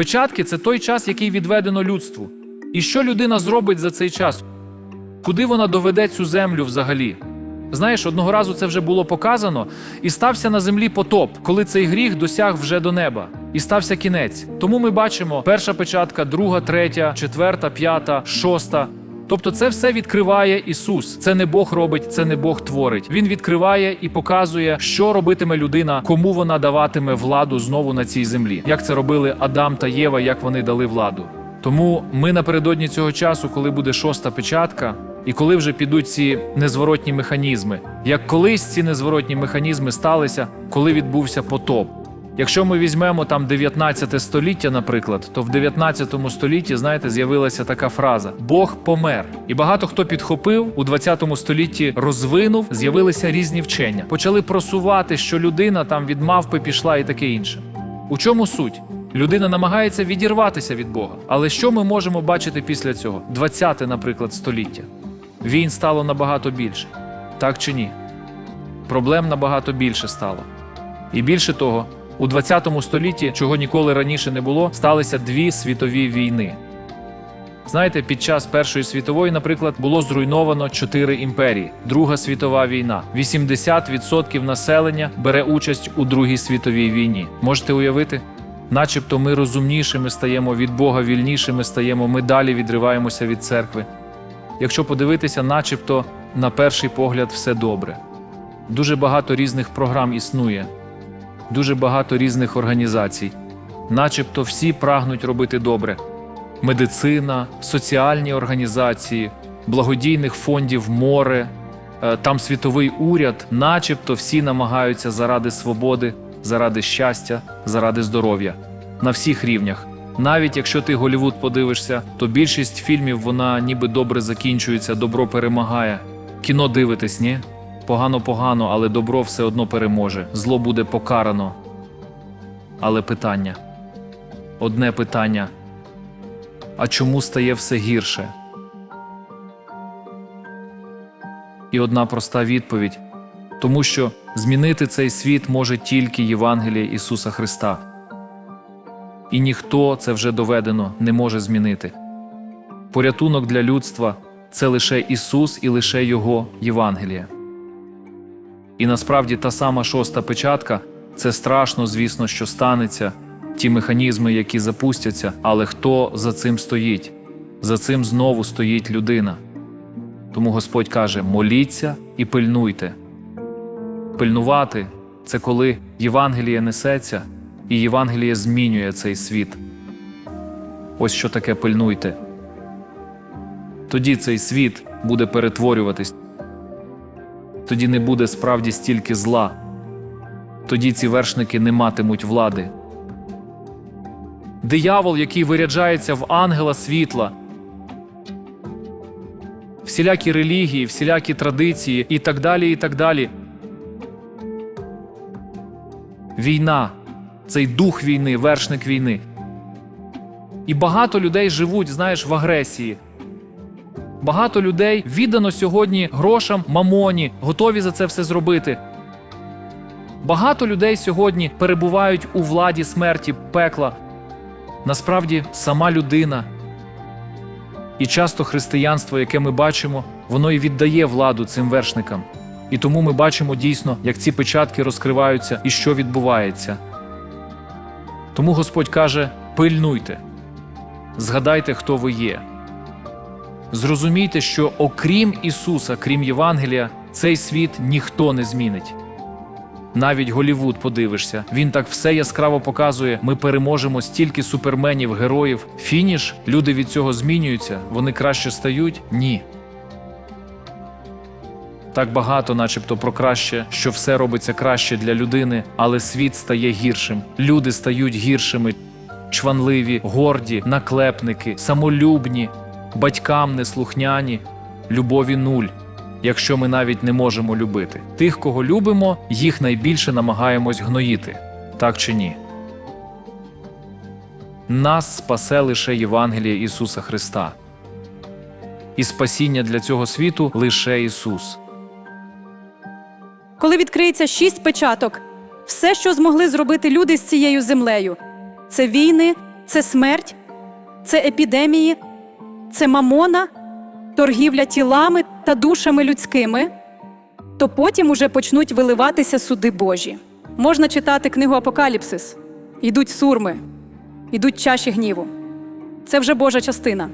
Печатки це той час, який відведено людству. І що людина зробить за цей час? Куди вона доведе цю землю взагалі? Знаєш, одного разу це вже було показано, і стався на землі потоп, коли цей гріх досяг вже до неба, і стався кінець. Тому ми бачимо перша печатка, друга, третя, четверта, п'ята, шоста. Тобто це все відкриває Ісус. Це не Бог робить, це не Бог творить. Він відкриває і показує, що робитиме людина, кому вона даватиме владу знову на цій землі. Як це робили Адам та Єва, як вони дали владу. Тому ми напередодні цього часу, коли буде шоста печатка, і коли вже підуть ці незворотні механізми, як колись ці незворотні механізми сталися, коли відбувся потоп. Якщо ми візьмемо там 19 століття, наприклад, то в 19 столітті, знаєте, з'явилася така фраза Бог помер. І багато хто підхопив у 20 столітті розвинув, з'явилися різні вчення. Почали просувати, що людина там від мавпи пішла і таке інше. У чому суть? Людина намагається відірватися від Бога. Але що ми можемо бачити після цього? 20, наприклад, століття. Війн стало набагато більше. Так чи ні? Проблем набагато більше стало. І більше того, у 20 столітті, чого ніколи раніше не було, сталися дві світові війни. Знаєте, під час Першої світової, наприклад, було зруйновано чотири імперії. Друга світова війна. 80% населення бере участь у Другій світовій війні. Можете уявити? Начебто ми розумнішими стаємо від Бога, вільнішими стаємо, ми далі відриваємося від церкви. Якщо подивитися, начебто на перший погляд все добре. Дуже багато різних програм існує, дуже багато різних організацій, начебто всі прагнуть робити добре. Медицина, соціальні організації, благодійних фондів море, е, там світовий уряд, начебто всі намагаються заради свободи, заради щастя, заради здоров'я на всіх рівнях. Навіть якщо ти Голівуд подивишся, то більшість фільмів вона ніби добре закінчується, добро перемагає. Кіно дивитесь, ні? Погано погано, але добро все одно переможе. Зло буде покарано. Але питання. Одне питання. А чому стає все гірше? І одна проста відповідь: тому що змінити цей світ може тільки Євангеліє Ісуса Христа. І ніхто це вже доведено не може змінити. Порятунок для людства це лише Ісус і лише Його Євангеліє. І насправді та сама шоста печатка це страшно, звісно, що станеться, ті механізми, які запустяться, але хто за цим стоїть? За цим знову стоїть людина. Тому Господь каже: моліться і пильнуйте. Пильнувати це коли Євангеліє несеться, і Євангеліє змінює цей світ. Ось що таке пильнуйте. Тоді цей світ буде перетворюватись. Тоді не буде справді стільки зла. Тоді ці вершники не матимуть влади. Диявол, який виряджається в ангела світла, всілякі релігії, всілякі традиції і так далі, і так далі. Війна, цей дух війни, вершник війни. І багато людей живуть, знаєш, в агресії. Багато людей віддано сьогодні грошам, мамоні, готові за це все зробити. Багато людей сьогодні перебувають у владі смерті, пекла. Насправді, сама людина. І часто християнство, яке ми бачимо, воно і віддає владу цим вершникам. І тому ми бачимо дійсно, як ці печатки розкриваються і що відбувається. Тому Господь каже: пильнуйте, згадайте, хто ви є. Зрозумійте, що окрім Ісуса, крім Євангелія, цей світ ніхто не змінить. Навіть Голівуд подивишся, він так все яскраво показує. Ми переможемо стільки суперменів, героїв. Фініш, люди від цього змінюються, вони краще стають? Ні. Так багато, начебто, про краще, що все робиться краще для людини, але світ стає гіршим. Люди стають гіршими, чванливі, горді, наклепники, самолюбні, батькам неслухняні, любові нуль. Якщо ми навіть не можемо любити тих, кого любимо, їх найбільше намагаємось гноїти, так чи ні? Нас спасе лише Євангеліє Ісуса Христа. І спасіння для цього світу лише Ісус. Коли відкриється шість печаток, все, що змогли зробити люди з цією землею, це війни, це смерть, це епідемії, це мамона, торгівля тілами та душами людськими, то потім уже почнуть виливатися суди Божі. Можна читати книгу Апокаліпсис. Йдуть сурми, йдуть чаші гніву. Це вже Божа частина.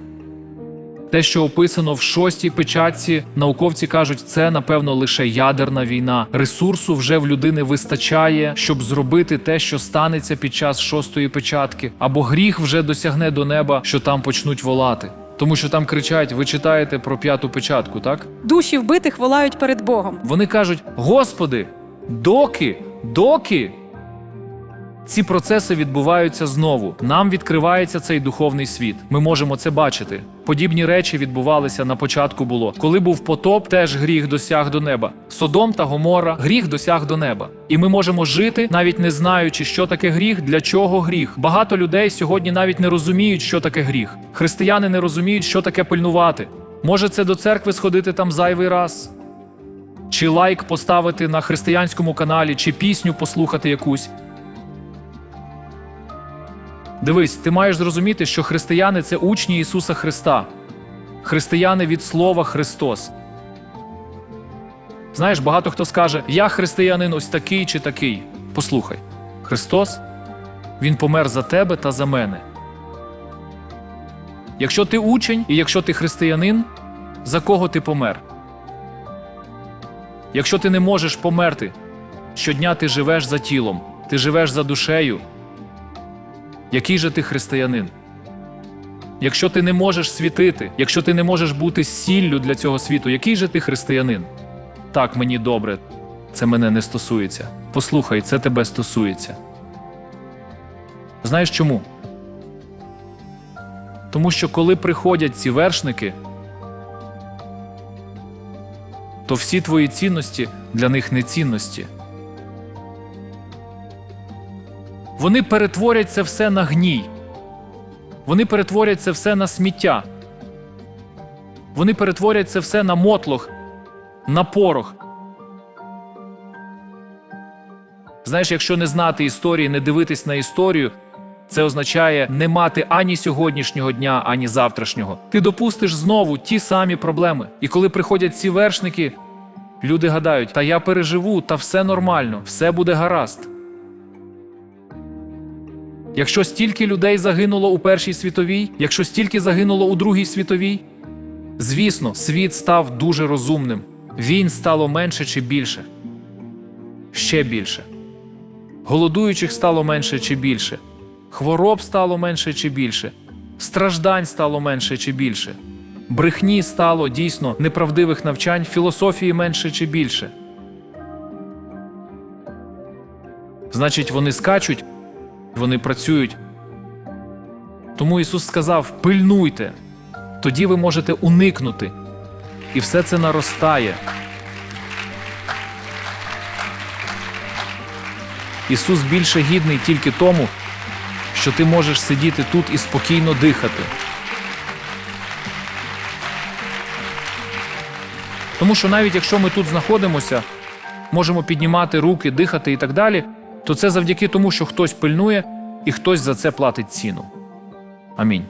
Те, що описано в шостій печатці, науковці кажуть, це напевно лише ядерна війна. Ресурсу вже в людини вистачає, щоб зробити те, що станеться під час шостої печатки, або гріх вже досягне до неба, що там почнуть волати. Тому що там кричать: ви читаєте про п'яту печатку, так? Душі вбитих волають перед Богом. Вони кажуть: Господи, доки, доки. Ці процеси відбуваються знову. Нам відкривається цей духовний світ. Ми можемо це бачити. Подібні речі відбувалися на початку було. Коли був потоп, теж гріх досяг до неба. Содом та Гомора гріх досяг до неба. І ми можемо жити, навіть не знаючи, що таке гріх, для чого гріх. Багато людей сьогодні навіть не розуміють, що таке гріх. Християни не розуміють, що таке пильнувати. Може, це до церкви сходити там зайвий раз чи лайк поставити на християнському каналі, чи пісню послухати якусь. Дивись, ти маєш зрозуміти, що християни це учні Ісуса Христа. Християни від Слова Христос. Знаєш, багато хто скаже: Я християнин ось такий чи такий. Послухай, Христос, Він помер за тебе та за мене. Якщо ти учень і якщо ти християнин, за кого ти помер? Якщо ти не можеш померти, щодня ти живеш за тілом, ти живеш за душею. Який же ти християнин? Якщо ти не можеш світити, якщо ти не можеш бути сіллю для цього світу, який же ти християнин? Так, мені добре, це мене не стосується. Послухай, це тебе стосується. Знаєш чому? Тому що коли приходять ці вершники, то всі твої цінності для них не цінності. Вони перетворять це все на гній. Вони перетворять це все на сміття. Вони перетворять це все на мотлох, на порох. Знаєш, якщо не знати історії, не дивитись на історію, це означає не мати ані сьогоднішнього дня, ані завтрашнього. Ти допустиш знову ті самі проблеми. І коли приходять ці вершники, люди гадають, та я переживу, та все нормально, все буде гаразд. Якщо стільки людей загинуло у Першій світовій, якщо стільки загинуло у Другій світовій, звісно, світ став дуже розумним. Війн стало менше чи більше? Ще більше. Голодуючих стало менше чи більше? Хвороб стало менше чи більше? Страждань стало менше чи більше? Брехні стало дійсно неправдивих навчань, філософії менше чи більше? Значить, вони скачуть, вони працюють. Тому Ісус сказав: пильнуйте, тоді ви можете уникнути. І все це наростає. Ісус більше гідний тільки тому, що ти можеш сидіти тут і спокійно дихати. Тому що навіть якщо ми тут знаходимося, можемо піднімати руки, дихати і так далі, то це завдяки тому, що хтось пильнує і хтось за це платить ціну. Амінь.